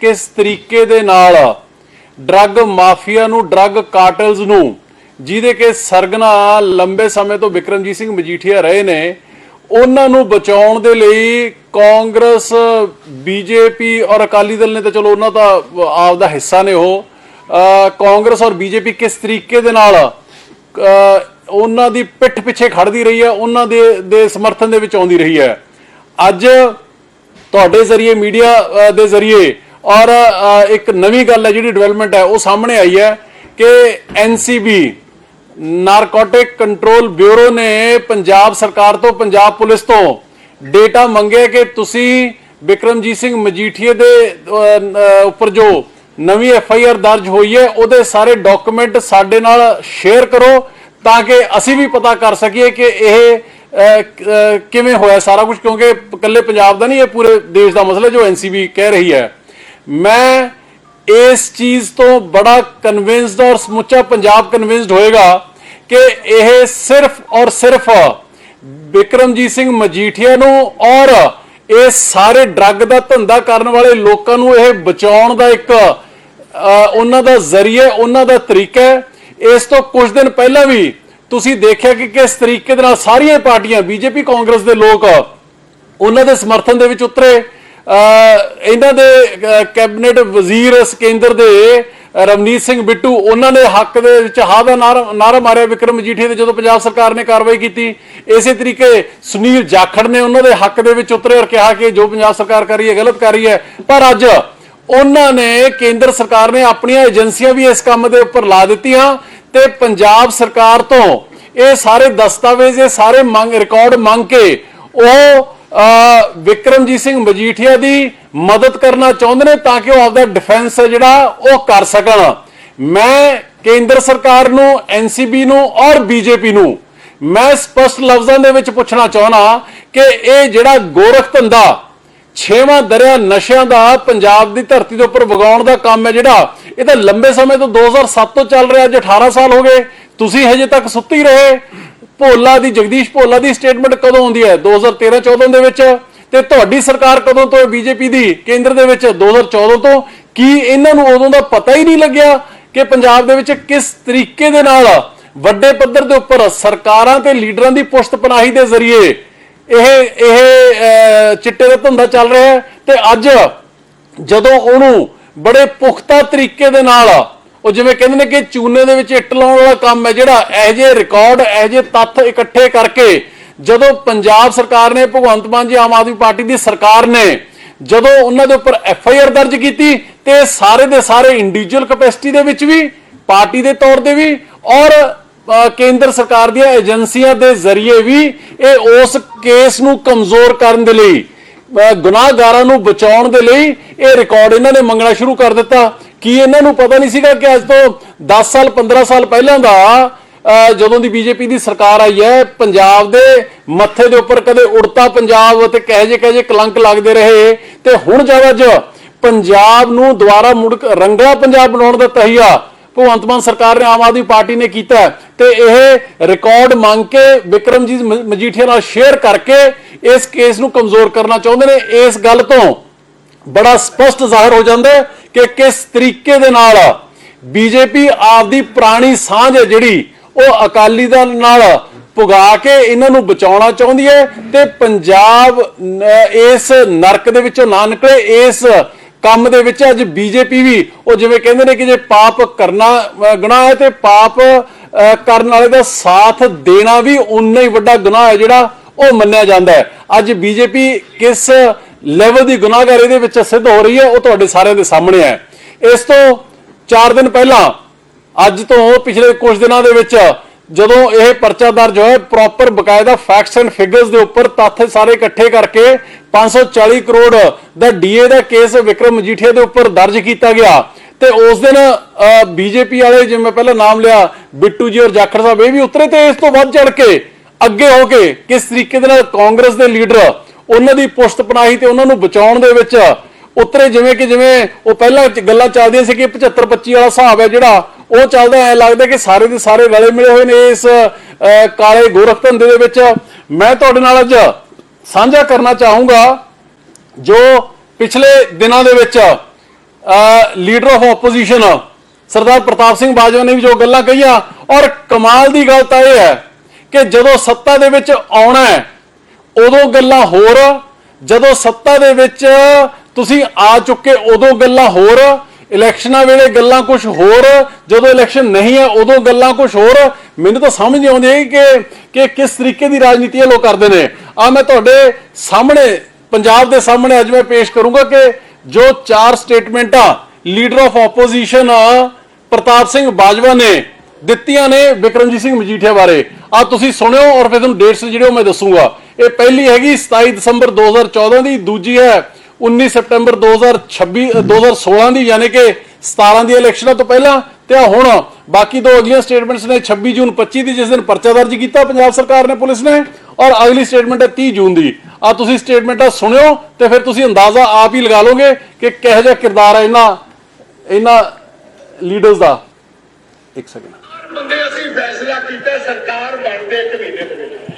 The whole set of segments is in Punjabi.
ਕਿਸ ਤਰੀਕੇ ਦੇ ਨਾਲ ਡਰੱਗ ਮਾਫੀਆ ਨੂੰ, ਡਰੱਗ ਕਾਰਟਲਸ ਨੂੰ, ਜਿਹਦੇ ਕਿ ਸਰਗਨਾ ਲੰਬੇ ਸਮੇਂ ਤੋਂ ਵਿਕਰਮਜੀਤ ਸਿੰਘ ਮਜੀਠੀਆ ਰਹੇ ਨੇ, ਉਹਨਾਂ ਨੂੰ ਬਚਾਉਣ ਦੇ ਲਈ ਕਾਂਗਰਸ, ਬੀਜੇਪੀ ਔਰ ਅਕਾਲੀ ਦਲ ਨੇ ਤਾਂ ਚਲੋ ਉਹਨਾਂ ਦਾ ਆਪ ਦਾ ਹਿੱਸਾ ਨੇ ਉਹ। ਕਾਂਗਰਸ ਔਰ ਬੀਜੇਪੀ ਕਿਸ ਤਰੀਕੇ ਦੇ ਨਾਲ ਉਹਨਾਂ ਦੀ ਪਿੱਠ ਪਿੱਛੇ ਖੜਦੀ ਰਹੀ ਹੈ, ਉਹਨਾਂ ਦੇ ਦੇ ਸਮਰਥਨ ਦੇ ਵਿੱਚ ਆਉਂਦੀ ਰਹੀ ਹੈ। ਅੱਜ ਤੁਹਾਡੇ ਜ਼ਰੀਏ, ਮੀਡੀਆ ਦੇ ਜ਼ਰੀਏ ਔਰ ਇੱਕ ਨਵੀਂ ਗੱਲ ਹੈ ਜਿਹੜੀ ਡਿਵੈਲਪਮੈਂਟ ਹੈ, ਉਹ ਸਾਹਮਣੇ ਆਈ ਹੈ ਕਿ ਐਨਸੀਬੀ ਨਾਰਕੋਟਿਕ ਕੰਟਰੋਲ ਬਿਊਰੋ ਨੇ ਪੰਜਾਬ ਸਰਕਾਰ ਤੋਂ, ਪੰਜਾਬ ਪੁਲਿਸ ਤੋਂ ਡੇਟਾ ਮੰਗਿਆ ਕਿ ਤੁਸੀਂ ਵਿਕਰਮਜੀਤ ਸਿੰਘ ਮਜੀਠੀਏ ਦੇ ਉੱਪਰ ਜੋ ਨਵੀਂ ਐਫ ਆਈ ਆਰ ਦਰਜ ਹੋਈ ਹੈ, ਉਹਦੇ ਸਾਰੇ ਡਾਕੂਮੈਂਟ ਸਾਡੇ ਨਾਲ ਸ਼ੇਅਰ ਕਰੋ ਤਾਂ ਕਿ ਅਸੀਂ ਵੀ ਪਤਾ ਕਰ ਸਕੀਏ ਕਿ ਇਹ ਕਿਵੇਂ ਹੋਇਆ ਸਾਰਾ ਕੁਝ, ਕਿਉਂਕਿ ਇਕੱਲੇ ਪੰਜਾਬ ਦਾ ਨਹੀਂ, ਇਹ ਪੂਰੇ ਦੇਸ਼ ਦਾ ਮਸਲਾ ਜੋ ਐਨਸੀਬੀ ਕਹਿ ਰਹੀ ਹੈ। ਮੈਂ ਇਸ ਚੀਜ਼ ਤੋਂ ਬੜਾ ਕਨਵਿੰਸਡ ਔਰ ਸਮੁੱਚਾ ਪੰਜਾਬ ਕਨਵਿੰਸਡ ਹੋਏਗਾ ਕਿ ਇਹ ਸਿਰਫ ਔਰ ਸਿਰਫ ਬਿਕਰਮਜੀਤ ਸਿੰਘ ਮਜੀਠੀਆ ਨੂੰ ਔਰ ਇਹ ਸਾਰੇ ਡਰੱਗ ਦਾ ਧੰਦਾ ਕਰਨ ਵਾਲੇ ਲੋਕਾਂ ਨੂੰ ਇਹ ਬਚਾਉਣ ਦਾ ਇੱਕ ਉਹਨਾਂ ਦਾ ਜ਼ਰੀਆ, ਉਹਨਾਂ ਦਾ ਤਰੀਕਾ ਹੈ। ਇਸ ਤੋਂ ਕੁਝ ਦਿਨ ਪਹਿਲਾਂ ਵੀ ਤੁਸੀਂ ਦੇਖਿਆ ਕਿ ਕਿਸ ਤਰੀਕੇ ਦੇ ਨਾਲ ਸਾਰੀਆਂ ਪਾਰਟੀਆਂ, ਬੀਜੇਪੀ, ਕਾਂਗਰਸ ਦੇ ਲੋਕ ਉਹਨਾਂ ਦੇ ਸਮਰਥਨ ਦੇ ਵਿੱਚ ਉਤਰੇ। ਇਹਨਾਂ ਦੇ ਕੈਬਨਿਟ ਵਜ਼ੀਰ ਕੇਂਦਰ ਦੇ, ਅਹ ਰਵਨੀਤ ਸਿੰਘ ਬਿੱਟੂ, ਉਹਨਾਂ ਨੇ ਹੱਕ ਦੇ ਵਿੱਚ ਹਾ ਦਾ ਨਾਰਾ ਮਾਰਿਆ ਵਿਕਰਮ ਮਜੀਠੀਆ ਦੇ, ਜਦੋਂ ਪੰਜਾਬ ਸਰਕਾਰ ਨੇ ਕਾਰਵਾਈ ਕੀਤੀ। ਇਸੇ ਤਰੀਕੇ ਸੁਨੀਲ ਜਾਖੜ ਨੇ ਉਹਨਾਂ ਦੇ ਹੱਕ ਦੇ ਵਿੱਚ ਉਤਰੇ ਔਰ ਕਿਹਾ ਕਿ ਜੋ ਪੰਜਾਬ ਸਰਕਾਰ ਕਰ ਰਹੀ ਹੈ, ਗਲਤ ਕਰ ਰਹੀ ਹੈ। ਪਰ ਅੱਜ ਉਹਨਾਂ ਨੇ ਕੇਂਦਰ ਸਰਕਾਰ ਨੇ ਆਪਣੀਆਂ ਏਜੰਸੀਆਂ ਵੀ ਇਸ ਕੰਮ ਦੇ ਉੱਪਰ ਲਾ ਦਿੱਤੀਆਂ ਤੇ ਪੰਜਾਬ ਸਰਕਾਰ ਤੋਂ ਇਹ ਸਾਰੇ ਦਸਤਾਵੇਜ਼, ਇਹ ਸਾਰੇ ਮੰਗ, ਰਿਕਾਰਡ ਮੰਗ ਕੇ ਉਹ ਵਿਕਰਮਜੀਤ ਸਿੰਘ ਮਜੀਠੀਆ ਦੀ ਮਦਦ ਕਰਨਾ ਚਾਹੁੰਦੇ ਨੇ ਤਾਂ ਕਿ ਉਹ ਆਪਦਾ ਡਿਫੈਂਸ ਜਿਹੜਾ, ਉਹ ਕਰ ਸਕਣ। ਮੈਂ ਕੇਂਦਰ ਸਰਕਾਰ ਨੂੰ ਐਨਸੀਬੀ ਨੂੰ ਔਰ ਬੀਜੇਪੀ ਨੂੰ, ਮੈਂ ਸਪਸ਼ਟ ਲਫ਼ਜ਼ਾਂ ਦੇ ਵਿੱਚ ਪੁੱਛਣਾ ਚਾਹਣਾ ਕਿ ਇਹ ਜਿਹੜਾ ਗੋਰਖ ਧੰਦਾ, ਛੇਵਾਂ ਦਰਿਆ ਨਸ਼ਿਆਂ ਦਾ, ਪੰਜਾਬ ਦੀ ਧਰਤੀ ਦੇ ਉੱਪਰ ਵਗਾਉਣ ਦਾ ਕੰਮ ਹੈ ਜਿਹੜਾ, ਇਹ ਤਾਂ ਲੰਬੇ ਸਮੇਂ ਤੋਂ 2007 ਤੋਂ ਚੱਲ ਰਿਹਾ, ਅੱਜ 18 ਸਾਲ ਹੋ ਗਏ, ਤੁਸੀਂ ਹਜੇ ਤੱਕ ਸੁੱਤੀ ਰਹੇ। ਭੋਲਾ ਦੀ, ਜਗਦੀਸ਼ ਭੋਲਾ ਦੀ ਸਟੇਟਮੈਂਟ ਕਦੋਂ ਆਉਂਦੀ ਹੈ? 2013 14 ਦੇ ਵਿੱਚ। ਤੇ ਤੁਹਾਡੀ ਸਰਕਾਰ ਕਦੋਂ ਤੋਂ ਬੀਜੇਪੀ ਦੀ? ਕੇਂਦਰ ਦੇ ਵਿੱਚ 2014 ਤੋਂ। ਕੀ ਇਹਨਾਂ ਨੂੰ ਉਦੋਂ ਦਾ ਪਤਾ ਹੀ ਨਹੀਂ ਲੱਗਿਆ ਕਿ ਪੰਜਾਬ ਦੇ ਵਿੱਚ ਕਿਸ ਤਰੀਕੇ ਦੇ ਨਾਲ ਵੱਡੇ ਪੱਧਰ ਦੇ ਉੱਪਰ ਸਰਕਾਰਾਂ ਤੇ ਲੀਡਰਾਂ ਦੀ ਪੁਸ਼ਤ ਪਨਾਹੀ ਦੇ ਜ਼ਰੀਏ ਇਹ ਇਹ ਚਿੱਟੇ ਦਾ ਧੰਦਾ ਚੱਲ ਰਿਹਾ ਹੈ? ਤੇ ਅੱਜ ਜਦੋਂ ਉਹਨੂੰ ਬੜੇ ਪੁਖਤਾ ਤਰੀਕੇ ਦੇ ਨਾਲ ਉਹ ਜਿਵੇਂ ਕਹਿੰਦੇ ਨੇ ਕਿ ਚੂਨੇ ਦੇ ਵਿੱਚ ਇੱਟ ਲਾਉਣ ਵਾਲਾ ਕੰਮ ਹੈ ਜਿਹੜਾ ਇਹ ਜੇ ਰਿਕਾਰਡ ਇਹ ਜੇ ਤੱਥ ਇਕੱਠੇ ਕਰਕੇ ਜਦੋਂ ਪੰਜਾਬ ਸਰਕਾਰ ਨੇ, ਭਗਵੰਤ ਮਾਨ ਜੀ ਆਮ ਆਦਮੀ ਪਾਰਟੀ ਦੀ ਸਰਕਾਰ ਨੇ ਜਦੋਂ ਉਹਨਾਂ ਦੇ ਉੱਪਰ ਐਫ ਆਈ ਆਰ ਦਰਜ ਕੀਤੀ ਤੇ ਸਾਰੇ ਦੇ ਸਾਰੇ ਇੰਡੀਵਿਜੂਅਲ ਕੈਪੈਸਿਟੀ ਦੇ ਵਿੱਚ ਵੀ, ਪਾਰਟੀ ਦੇ ਤੌਰ ਤੇ ਵੀ ਔਰ ਕੇਂਦਰ ਸਰਕਾਰ ਦੀਆਂ ਏਜੰਸੀਆਂ ਦੇ ਜ਼ਰੀਏ ਵੀ ਇਹ ਉਸ ਕੇਸ ਨੂੰ ਕਮਜ਼ੋਰ ਕਰਨ ਦੇ ਲਈ ਗੁਨਾਹਗਾਰਾਂ ਨੂੰ ਬਚਾਉਣ ਦੇ ਲਈ ਇਹ ਰਿਕਾਰਡ ਇਹਨਾਂ ਨੇ ਮੰਗਣਾ ਸ਼ੁਰੂ ਕਰ ਦਿੱਤਾ। ਕੀ ਇਹਨਾਂ ਨੂੰ ਪਤਾ ਨਹੀਂ ਸੀਗਾ ਕਿ ਅੱਜ ਤੋਂ 10 ਸਾਲ 15 ਸਾਲ ਪਹਿਲਾਂ ਦਾ ਜਦੋਂ ਦੀ ਬੀਜੇਪੀ ਦੀ ਸਰਕਾਰ ਆਈ ਹੈ, ਪੰਜਾਬ ਦੇ ਮੱਥੇ ਦੇ ਉੱਪਰ ਕਦੇ ਉੜਤਾ ਪੰਜਾਬ ਅਤੇ ਕਹੇ ਜੇ ਕਹੇ ਜੇ ਕਲੰਕ ਲੱਗਦੇ ਰਹੇ। ਤੇ ਹੁਣ ਜਦ ਅੱਜ ਪੰਜਾਬ ਨੂੰ ਦੁਬਾਰਾ ਮੁੜ ਰੰਗਲਾ ਪੰਜਾਬ ਬਣਾਉਣ ਦਾ ਤਹੀਆ ਭਗਵੰਤ ਮਾਨ ਸਰਕਾਰ ਨੇ ਆਮ ਆਦਮੀ ਪਾਰਟੀ ਨੇ ਕੀਤਾ ਹੈ, ਤੇ ਇਹ ਰਿਕਾਰਡ ਮੰਗ ਕੇ ਵਿਕਰਮਜੀਤ ਮਜੀਠੀਆ ਨਾਲ ਸ਼ੇਅਰ ਕਰਕੇ ਇਸ ਕੇਸ ਨੂੰ ਕਮਜ਼ੋਰ ਕਰਨਾ ਚਾਹੁੰਦੇ ਨੇ। ਇਸ ਗੱਲ ਤੋਂ ਬੜਾ ਸਪਸ਼ਟ ਜ਼ਾਹਿਰ ਹੋ ਜਾਂਦਾ ਹੈ ਕਿ ਕਿਸ ਤਰੀਕੇ ਦੇ ਨਾਲ ਬੀਜੇਪੀ ਆਪਦੀ ਪੁਰਾਣੀ ਸਾਂਝ ਹੈ ਜਿਹੜੀ ਉਹ ਅਕਾਲੀ ਦਲ ਨਾਲ ਪੁਗਾ ਕੇ ਇਹਨਾਂ ਨੂੰ ਬਚਾਉਣਾ ਚਾਹੁੰਦੀ ਹੈ ਤੇ ਪੰਜਾਬ ਇਸ ਨਰਕ ਦੇ ਵਿੱਚੋਂ ਨਾ ਨਿਕਲੇ ਇਸ ਕੰਮ ਦੇ ਵਿੱਚ ਅੱਜ ਬੀਜੇਪੀ ਵੀ ਉਹ ਜਿਵੇਂ ਕਹਿੰਦੇ ਨੇ ਕਿ ਜੇ ਪਾਪ ਕਰਨਾ ਅ, ਗੁਨਾਹ ਹੈ ਤੇ ਪਾਪ ਕਰਨ ਵਾਲੇ ਦਾ ਸਾਥ ਦੇਣਾ ਵੀ ਉਨਾ ਹੀ ਵੱਡਾ ਗੁਨਾਹ ਹੈ ਜਿਹੜਾ ਉਹ ਮੰਨਿਆ ਜਾਂਦਾ ਹੈ। ਅੱਜ ਬੀਜੇਪੀ ਕਿਸ ਲੈਵਲ ਦੀ ਗੁਨਾਹਗਾਰੀ ਦੇ ਵਿੱਚ ਸਿੱਧ ਹੋ ਰਹੀ ਹੈ, ਉਹ ਤੁਹਾਡੇ ਸਾਰਿਆਂ ਦੇ ਸਾਹਮਣੇ ਹੈ। ਇਸ ਤੋਂ 4 ਦਿਨ ਪਹਿਲਾਂ, ਅੱਜ ਤੋਂ ਪਿਛਲੇ ਕੁਝ ਦਿਨਾਂ ਦੇ ਵਿੱਚ, ਜਦੋਂ ਇਹ ਪਰਚਾ ਦਰਜ ਹੋਇਆ ਪ੍ਰੋਪਰ ਬਕਾਇਦਾ ਫੈਕਟਸ ਐਂਡ ਫਿਗਰਸ ਦੇ ਉੱਪਰ ਤੱਥ ਸਾਰੇ ਇਕੱਠੇ ਕਰਕੇ 540 ਕਰੋੜ ਦਾ ਡੀਏ ਦਾ ਕੇਸ ਵਿਕਰਮ ਮਜੀਠੀਆ ਦੇ ਉੱਪਰ ਦਰਜ ਕੀਤਾ ਗਿਆ। ਤੇ ਉਸ ਦਿਨ ਬੀਜੇਪੀ ਵਾਲੇ, ਜਿਵੇਂ ਪਹਿਲਾਂ ਨਾਮ ਲਿਆ, ਬਿੱਟੂ ਜੀ ਔਰ ਜਾਖੜ ਸਾਹਿਬ, ਇਹ ਵੀ ਉਤਰੇ ਤੇ ਇਸ ਤੋਂ ਵੱਧ ਚੜ ਕੇ, ਅੱਗੇ ਹੋ ਕੇ ਕਿਸ ਤਰੀਕੇ ਦੇ ਨਾਲ ਕਾਂਗਰਸ ਦੇ ਲੀਡਰ ਉਹਨਾਂ ਦੀ ਪੁਸ਼ਤ ਪਨਾਹੀ ਤੇ ਉਹਨਾਂ ਨੂੰ ਬਚਾਉਣ ਦੇ ਵਿੱਚ ਉਤਰੇ ਜਿਵੇਂ ਕਿ ਜਿਵੇਂ ਉਹ ਪਹਿਲਾਂ ਗੱਲਾਂ ਚੱਲਦੀਆਂ ਸੀ ਕਿ 75 25 ਵਾਲਾ ਹਿਸਾਬ ਹੈ ਜਿਹੜਾ, ਉਹ ਚੱਲਦਾ ਐ ਲੱਗਦਾ ਕਿ ਸਾਰੇ ਦੇ ਸਾਰੇ ਰਲੇ ਮਿਲੇ ਹੋਏ ਨੇ ਇਸ ਕਾਲੇ ਗੋਰਖ ਧੰਦੇ ਦੇ ਵਿੱਚ। ਮੈਂ ਤੁਹਾਡੇ ਨਾਲ ਅੱਜ ਸਾਂਝਾ ਕਰਨਾ ਚਾਹੂੰਗਾ ਜੋ ਪਿਛਲੇ ਦਿਨਾਂ ਦੇ ਵਿੱਚ leader of opposition Sardar Partap Singh Bajwa ਨੇ ਵੀ ਜੋ ਗੱਲਾਂ ਕਹੀਆਂ, ਔਰ ਕਮਾਲ ਦੀ ਗੱਲ ਤਾਂ ਇਹ ਹੈ ਕਿ ਜਦੋਂ ਸੱਤਾ ਦੇ ਵਿੱਚ ਆਉਣਾ ਹੈ ਉਦੋਂ ਗੱਲਾਂ ਹੋਰ, ਜਦੋਂ ਸੱਤਾ ਦੇ ਵਿੱਚ ਤੁਸੀਂ ਆ ਚੁੱਕੇ ਉਦੋਂ ਗੱਲਾਂ ਹੋਰ, ਇਲੈਕਸ਼ਨਾਂ ਵੇਲੇ ਗੱਲਾਂ ਕੁਝ ਹੋਰ, ਜਦੋਂ ਇਲੈਕਸ਼ਨ ਨਹੀਂ ਹੈ ਉਦੋਂ ਗੱਲਾਂ ਕੁਝ ਹੋਰ। ਮੈਨੂੰ ਤਾਂ ਸਮਝ ਨਹੀਂ ਆਉਂਦੀ ਕਿ ਕਿ ਕਿਸ ਤਰੀਕੇ ਦੀ ਰਾਜਨੀਤੀ ਇਹ ਲੋਕ ਕਰਦੇ ਨੇ। ਆ ਮੈਂ ਤੁਹਾਡੇ ਸਾਹਮਣੇ, ਪੰਜਾਬ ਦੇ ਸਾਹਮਣੇ ਅੱਜ ਮੈਂ ਪੇਸ਼ ਕਰੂੰਗਾ ਕਿ ਜੋ ਚਾਰ ਸਟੇਟਮੈਂਟਾਂ leader of opposition Partap Singh Bajwa ਨੇ ਦਿੱਤੀਆਂ ਨੇ ਵਿਕਰਮਜੀਤ ਸਿੰਘ ਮਜੀਠੀਆ ਬਾਰੇ। ਆ ਤੁਸੀਂ ਸੁਣਿਓ ਔਰ ਫਿਰ ਤੁਹਾਨੂੰ ਡੇਟਸ ਜਿਹੜੇ ਉਹ ਮੈਂ ਦੱਸੂਗਾ। ਇਹ ਪਹਿਲੀ ਹੈਗੀ 27 ਦਸੰਬਰ 2014 ਦੀ ਦੂਜੀ ਹੈ 19 ਸਤੰਬਰ 2026 ਅ, 2016 ਦੀ ਯਾਨੀ ਕਿ 17 ਦੀ ਇਲੈਕਸ਼ਨਾਂ ਤੋਂ ਪਹਿਲਾਂ ਤੇ ਹੁਣ ਬਾਕੀ ਦੋ ਅਗਲੀਆਂ ਸਟੇਟਮੈਂਟਸ ਨੇ 26 ਜੂਨ 25 ਦੀ ਜਿਸ ਦਿਨ ਪਰਚਾ ਦਰਜ ਕੀਤਾ ਪੰਜਾਬ ਸਰਕਾਰ ਨੇ ਪੁਲਿਸ ਨੇ ਔਰ ਅਗਲੀ ਸਟੇਟਮੈਂਟ ਹੈ 30 ਜੂਨ ਦੀ। ਆ ਤੁਸੀਂ ਸਟੇਟਮੈਂਟਾਂ ਸੁਣਿਓ ਤੇ ਫਿਰ ਤੁਸੀਂ ਅੰਦਾਜ਼ਾ ਆਪ ਹੀ ਲਗਾ ਲਓਗੇ ਕਿ ਕਿਹੋ ਜਿਹਾ ਕਿਰਦਾਰ ਹੈ ਇਹਨਾਂ ਇਹਨਾਂ ਲੀਡਰਸ ਦਾ। ਇੱਕ ਸੈਕਿੰਡ ਬੰਦੇ ਅਸੀਂ ਫੈਸਲਾ ਕੀਤਾ ਸਰਕਾਰ ਬਣਦੇ ਇੱਕ ਮਹੀਨੇ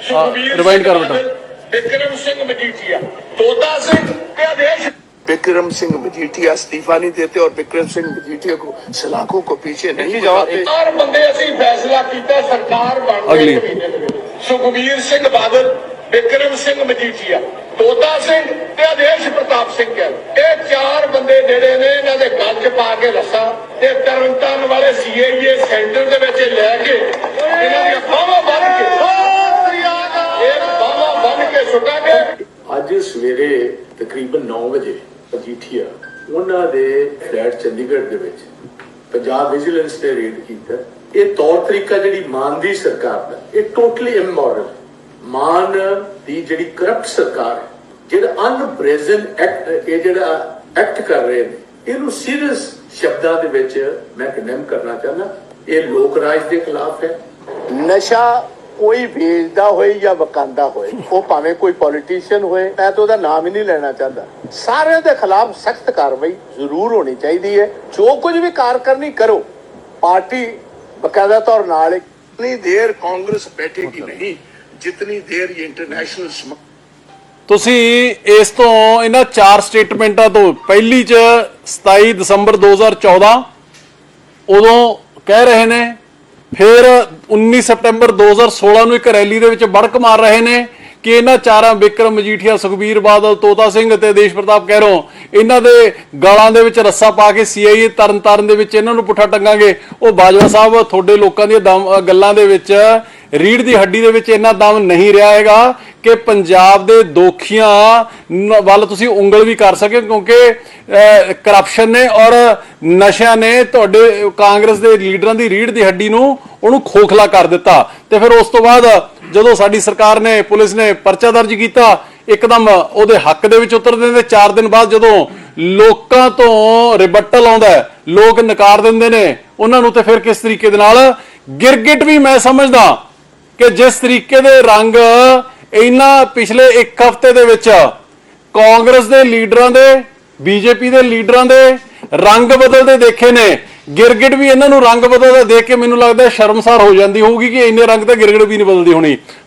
ਦੇ ਵਿੱਚ ਸੁਖਬੀਰ rewind ਕਰ ਸਿੰਘ ਬੇਟਾ। ਬਾਦਲ, ਵਿਕਰਮ ਸਿੰਘ ਮਜੀਠੀਆ ਤੋਤਾ ਸਿੰਘ ਤੇ ਆਦੇਸ਼ विक्रम सिंह मजीठिया इस्तीफा नहीं देते और विक्रम सिंह मजीठिया को सलाखों को पीछे नहीं जवाब ਚਾਰ ਬੰਦੇ ਅਸੀਂ ਫੈਸਲਾ ਕੀਤਾ ਸਰਕਾਰ ਬਣਦੇ ਅਗਲੀ। ਇੱਕ ਮਹੀਨੇ ਦੇ ਵਿੱਚ ਸੁਖਬੀਰ ਸਿੰਘ ਬਾਦਲ ਵਿਕਰਮ ਸਿੰਘ ਮਜੀਠੀਆ ਤੋਤਾ ਸਿੰਘ ਤੇ ਆਦੇਸ਼ ਪ੍ਰਤਾਪ ਸਿੰਘ ਗਿੱਲ ਇਹ ਚਾਰ ਬੰਦੇ ਜਿਹੜੇ ਨੇ ਇਹਨਾਂ ਦੇ ਗੱਲ 'ਚ ਪਾ ਕੇ ਰੱਸਾ ਤੇ ਤਰਨਤਾਰਨ ਵਾਲੇ ਸੀਆਈਏ ਸੈਂਟਰ ਦੇ ਵਿੱਚ ਲੈ ਕੇ ਇਹਨਾਂ ਦੀਆਂ ਸਵੇਰੇ ਤਕਰੀਬਨ 9 ਵਜੇ ਮਜੀਠੀਆ ਉਹਨਾਂ ਦੇ ਫਲੈਟ ਚੰਡੀਗੜ੍ਹ ਦੇ ਵਿੱਚ ਪੰਜਾਬ ਵਿਜੀਲੈਂਸ ਨੇ ਰੇਡ ਕੀਤਾ। ਇਹ ਤੌਰ ਤਰੀਕਾ ਜਿਹੜੀ ਮਾਨ ਦੀ ਸਰਕਾਰ ਦਾ, ਇਹ ਟੋਟਲੀ ਇਮੋਰਲ ਮਾਨ ਦੀ ਜਿਹੜੀ ਕਰਪਟ ਸਰਕਾਰ ਹੈ, ਜਿਹੜਾ ਅਨਪ੍ਰੈਜ਼ੈਂਟ ਐਕਟ ਇਹ ਜਿਹੜਾ ਐਕਟ ਕਰ ਰਹੇ ਨੇ, ਇਹਨੂੰ ਸੀਰੀਅਸ ਸ਼ਬਦਾਂ ਦੇ ਵਿੱਚ ਮੈਂ ਕੰਡੈਮ ਕਰਨਾ ਚਾਹੁੰਦਾ। ਇਹ ਲੋਕ ਰਾਜ ਦੇ ਖਿਲਾਫ ਹੈ। ਨਸ਼ਾ ਕੋਈ ਵੇਚਦਾ ਹੋਏ ਜਾਂ ਵਕਾਂਦਾ ਹੋਏ ਉਹ ਭਾਵੇਂ ਕੋਈ ਪੋਲੀਟੀਸ਼ੀਅਨ ਹੋਏ ਮੈਂ ਤਾਂ ਉਹਦਾ ਨਾਮ ਹੀ ਨਹੀਂ ਲੈਣਾ ਚਾਹੁੰਦਾ। ਸਾਰਿਆਂ ਦੇ ਖਿਲਾਫ ਸਖਤ ਕਾਰਵਾਈ ਜ਼ਰੂਰ ਹੋਣੀ ਚਾਹੀਦੀ ਹੈ। ਜੋ ਕੁਝ ਵੀ ਕਾਰ ਕਰਨੀ ਕਰੋ ਪਾਰਟੀ ਬਕਾਇਦਾ ਤੌਰ ਨਾਲ ਇਤਨੀ ਦੇਰ ਕਾਂਗਰਸ ਬੈਠੇਗੀ ਨਹੀਂ ਜਿਤਨੀ ਦੇਰ ਇਹ ਇੰਟਰਨੈਸ਼ਨਲ ਤੁਸੀਂ ਇਸ ਤੋਂ ਇਹਨਾਂ ਚਾਰ ਸਟੇਟਮੈਂਟਾਂ ਤੋਂ ਪਹਿਲੀ ਚ 27 ਦਸੰਬਰ 2014 ਉਦੋਂ ਕਹਿ ਰਹੇ ਨੇ ਫਿਰ 19 ਸਤੰਬਰ 2016 ਨੂੰ ਇੱਕ ਰੈਲੀ ਦੇ ਵਿੱਚ ਬੜਕ ਮਾਰ ਰਹੇ ਨੇ ਕਿ ਇਹਨਾਂ ਚਾਰਾਂ ਵਿਕਰਮ, ਮਜੀਠੀਆ, ਸੁਖਬੀਰ ਬਾਦਲ, ਤੋਤਾ ਸਿੰਘ ਅਤੇ ਦੇਸ਼ ਪ੍ਰਤਾਪ ਕਹਿਰੋਂ ਇਹਨਾਂ ਦੇ ਗਾਲਾਂ ਦੇ ਵਿੱਚ ਰੱਸਾ ਪਾ ਕੇ ਸੀਆਈਏ ਤਰਨ ਤਾਰਨ ਦੇ ਵਿੱਚ ਇਹਨਾਂ ਨੂੰ ਪੁੱਠਾ ਟੰਗਾਂਗੇ। ਉਹ ਬਾਜਵਾ ਸਾਹਿਬ, ਤੁਹਾਡੇ ਲੋਕਾਂ ਦੀਆਂ ਦਮ- ਗੱਲਾਂ ਦੇ ਵਿੱਚ ਰੀੜ ਦੀ ਹੱਡੀ ਦੇ ਵਿੱਚ ਇੰਨਾ ਦਮ ਨਹੀਂ ਰਿਹਾ ਹੈਗਾ ਕਿ ਪੰਜਾਬ ਦੇ ਦੋਖੀਆਂ ਵੱਲ ਤੁਸੀਂ ਉਂਗਲ ਵੀ ਕਰ ਸਕੇ, ਕਿਉਂਕਿ ਕਰਪਸ਼ਨ ਨੇ ਔਰ ਨਸ਼ਿਆਂ ਨੇ ਤੁਹਾਡੇ ਕਾਂਗਰਸ ਦੇ ਲੀਡਰਾਂ ਦੀ ਰੀੜ ਦੀ ਹੱਡੀ ਨੂੰ ਉਹਨੂੰ ਖੋਖਲਾ ਕਰ ਦਿੱਤਾ। ਤੇ ਫਿਰ ਉਸ ਤੋਂ ਬਾਅਦ ਜਦੋਂ ਸਾਡੀ ਸਰਕਾਰ ਨੇ, ਪੁਲਿਸ ਨੇ ਪਰਚਾ ਦਰਜ ਕੀਤਾ, ਇੱਕਦਮ ਉਹਦੇ ਹੱਕ ਦੇ ਵਿੱਚ ਉਤਰਦੇ ਨੇ। 4 ਦਿਨ ਬਾਅਦ ਜਦੋਂ ਲੋਕਾਂ ਤੋਂ ਰਿਬਟਲ ਆਉਂਦਾ ਲੋਕ ਨਕਾਰ ਦਿੰਦੇ ਨੇ, ਉਹਨਾਂ ਨੂੰ ਤੇ ਫਿਰ ਕਿਸ ਤਰੀਕੇ ਦੇ ਨਾਲ ਗਿਰਗਿਟ ਵੀ ਮੈਂ ਸਮਝਦਾ ਕਿ ਜਿਸ ਤਰੀਕੇ ਦੇ ਰੰਗ ਇਹਨਾਂ ਪਿਛਲੇ ਇੱਕ ਹਫ਼ਤੇ ਦੇ ਵਿੱਚ ਕਾਂਗਰਸ ਦੇ ਲੀਡਰਾਂ ਦੇ, ਬੀਜੇਪੀ ਦੇ ਲੀਡਰਾਂ ਦੇ ਰੰਗ ਬਦਲਦੇ ਦੇਖੇ ਨੇ। ਗਿਰਗਿਟ ਵੀ ਇਹਨਾਂ ਨੂੰ ਰੰਗ ਬਦਲਦਾ ਦੇਖ ਕੇ ਮੈਨੂੰ ਲੱਗਦਾ ਸ਼ਰਮਸਾਰ ਹੋ ਜਾਂਦੀ ਹੋਊਗੀ ਕਿ ਇੰਨੇ ਰੰਗ ਤਾਂ ਗਿਰਗਿਟ ਵੀ ਨਹੀਂ ਬਦਲਦੀ ਹੋਣੀ।